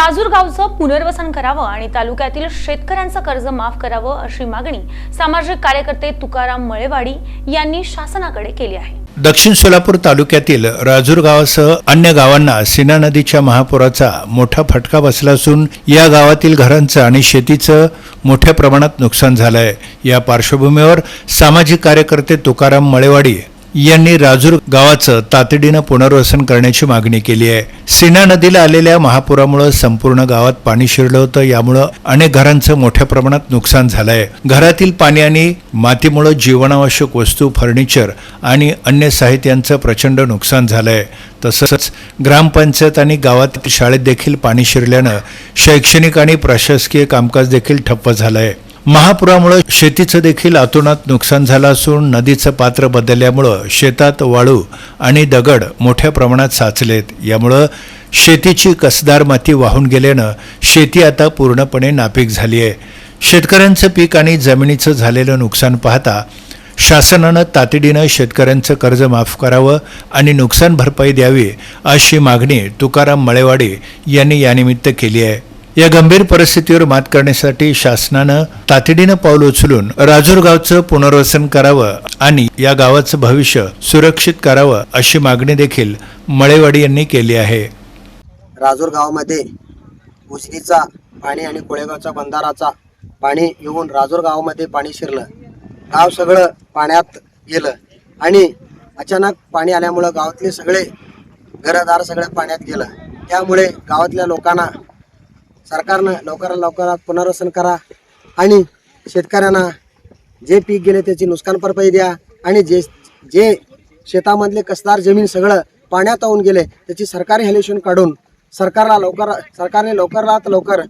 राजूरगावचं पुनर्वसन करावं आणि तालुक्यातील शेतकऱ्यांचं कर्ज माफ करावं अशी मागणी सामाजिक कार्यकर्ते तुकाराम मळेवाडी यांनी शासनाकडे केली आहे. दक्षिण सोलापूर तालुक्यातील राजूर गावासह अन्य गावांना सीना नदीच्या महापुराचा मोठा फटका बसला असून या गावातील घरांचं आणि शेतीचं मोठ्या प्रमाणात नुकसान झालं आहे या पार्श्वभूमीवर सामाजिक कार्यकर्ते तुकाराम मळेवाडी यांनी राजूर गावाचं तातडीनं पुनर्वसन करण्याची मागणी केली आहे. सीना नदीला आलेल्या महापुरामुळे संपूर्ण गावात पाणी शिरलं होतं. यामुळं अनेक घरांचं मोठ्या प्रमाणात नुकसान झालंय. घरातील पाणी आणि मातीमुळे जीवनावश्यक वस्तू फर्निचर आणि अन्य साहित्यांचं प्रचंड नुकसान झालंय. तसंच ग्रामपंचायत आणि गावात शाळेत देखील पाणी शिरल्यानं शैक्षणिक आणि प्रशासकीय कामकाज देखील ठप्प झालंय. महापुरामुळे शेतीचं देखील अतोनात नुकसान झालं असून नदीचं पात्र बदलल्यामुळं शेतात वाळू आणि दगड मोठ्या प्रमाणात साचलेत. यामुळं शेतीची कसदार माती वाहून गेल्यानं शेती आता पूर्णपणे नापीक झाली आहे शेतकऱ्यांचं पीक आणि जमिनीचं झालेलं नुकसान पाहता शासनानं तातडीनं शेतकऱ्यांचं कर्ज माफ करावं आणि नुकसान भरपाई द्यावी अशी मागणी तुकाराम मळेवाडी यांनी यानिमित्त केली आहे. या गंभीर परिस्थितीवर मात करण्यासाठी शासनानं तातडीनं पाऊल उचलून राजूर गावचं पुनर्वसन करावं आणि या गावाचं भविष्य सुरक्षित करावं अशी मागणी देखील मळेवाडी यांनी केली आहे. राजूर गावामध्ये उजनीचा पाणी आणि कोळेगावचा बंधाराचा पाणी येऊन राजूर गावामध्ये पाणी शिरलं. गाव सगळं पाण्यात गेलं आणि अचानक पाणी आल्यामुळं गावातले सगळे घरदार सगळं पाण्यात गेलं. त्यामुळे गावातल्या लोकांना सरकारनं लवकरात लवकरात पुनर्वसन करा आणि शेतकऱ्यांना जे पीक गेले त्याची नुकसान भरपाई द्या आणि जे जे शेतामधले कसदार जमीन सगळं पाण्यात वाहून गेले त्याची सरकारी हॅल्युशन काढून सरकारला लवकर सरकारने लवकरात लवकर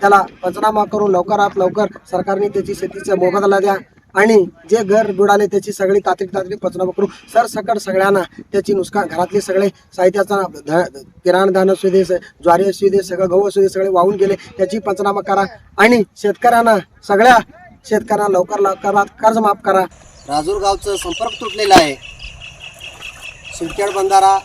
त्याला पंचनामा करून लवकरात लवकर सरकारने त्याची शेतीचा मोबदला द्या. आणि जे घर बुडाले त्याची सगळी तातडी तातडी पंचनामा सर सरसकट सगळ्यांना त्याची नुकसान घरातले सगळे साहित्याचा ध किराण धान असू दे स- ज्वारी असू दे सगळं गहू असू दे सगळे वाहून गेले त्याची पंचनामा करा आणि शेतकऱ्यांना सगळ्या शेतकऱ्यांना लवकर लवकरात कर्ज माफ करा. राजूर गावचं संपर्क तुटलेला आहे. सिलखेड बंधारा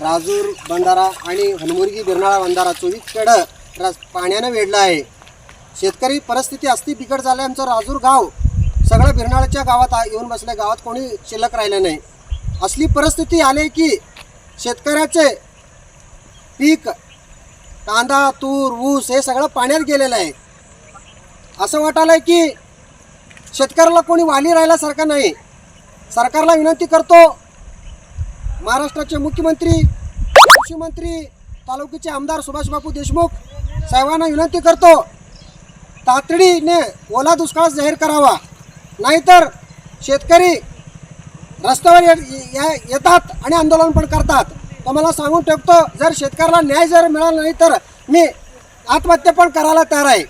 राजूर बंधारा आणि हनुमुर्गी बिरनाळा बंधारा चोवीसकडं रस पाण्यानं वेढला आहे. शेतकरी परिस्थिती असती बिकट झाली आमचं राजूर गाव सगळं बिरनाळच्या गावात आ- येऊन बसले गावात कोणी शिल्लक राहिलं नाही. असली परिस्थिती आली की शेतकऱ्याचे पीक कांदा तूर ऊस हे सगळं पाण्यात गेलेलं आहे. असं वाटायलंय की शेतकऱ्याला कोणी वाली राहिल्यासारखं नाही. सरकारला विनंती करतो महाराष्ट्राचे मुख्यमंत्री कृषी मंत्री तालुक्याचे आमदार सुभाषबापू देशमुख साहेबांना विनंती करतो तातडीने ओला दुष्काळ जाहीर करावा. नाहीतर शेतकरी रस्त्यावर येतात आणि आंदोलन पण करतात. तुम्हाला सांगून ठेवतो जर शेतकऱ्याला न्याय जर मिळाला नाही तर मी आत्महत्या पण करायला तयार आहे.